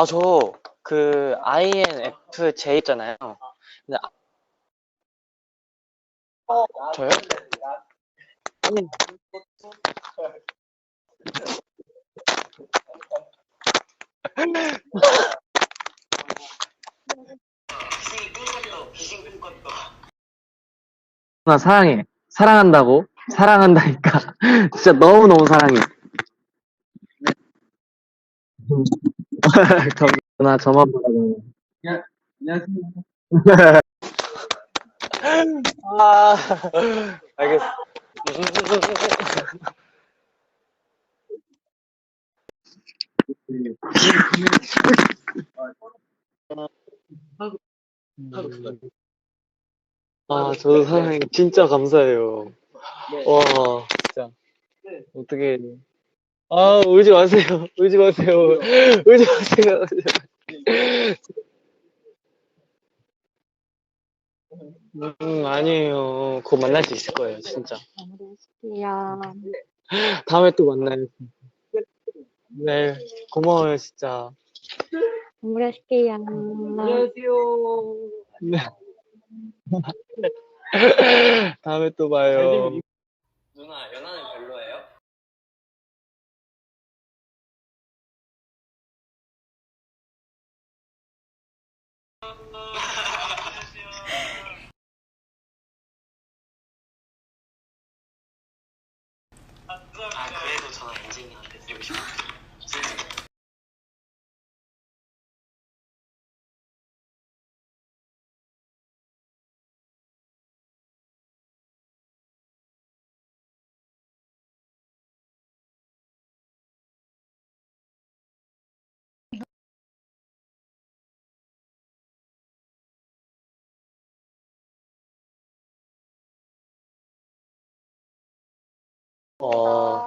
아, 저, 그, INFJ 있잖아요. 근데, 아- 저요? 아니, 나 사랑해. 사랑한다고? 사랑한다니까. 진짜 너무너무 사랑해. 나 저만 바라보는. 아, 알겠어. 아, 저도 사랑해. 진짜 감사해요. 와, 진짜. 어떻게. 아, 울지 마세요. 울지 마세요. 울지 마세요. 음, 아니에요. 곧 만날 수 있을 거예요, 진짜. 이야. 다음에 또 만나요. 네, 고마워요, 진짜. 마무리하실게요. 네. 다음에 또 봐요. 누나, 연하는 아, 안녕하세요.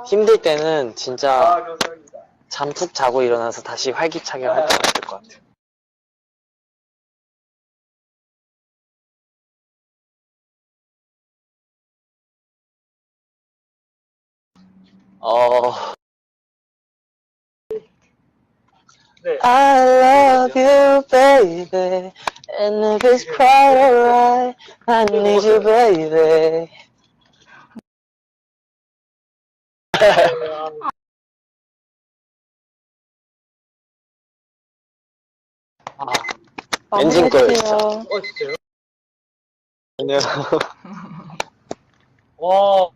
힘들 때는 진짜 잠푹 자고 일어나서 다시 활기차게 활동할 수 있을 것 같아요. 어, I love you, baby. And if it's quite alright, I need you, baby. 엔진 거였어. 마무리해주세요. 안녕. 와.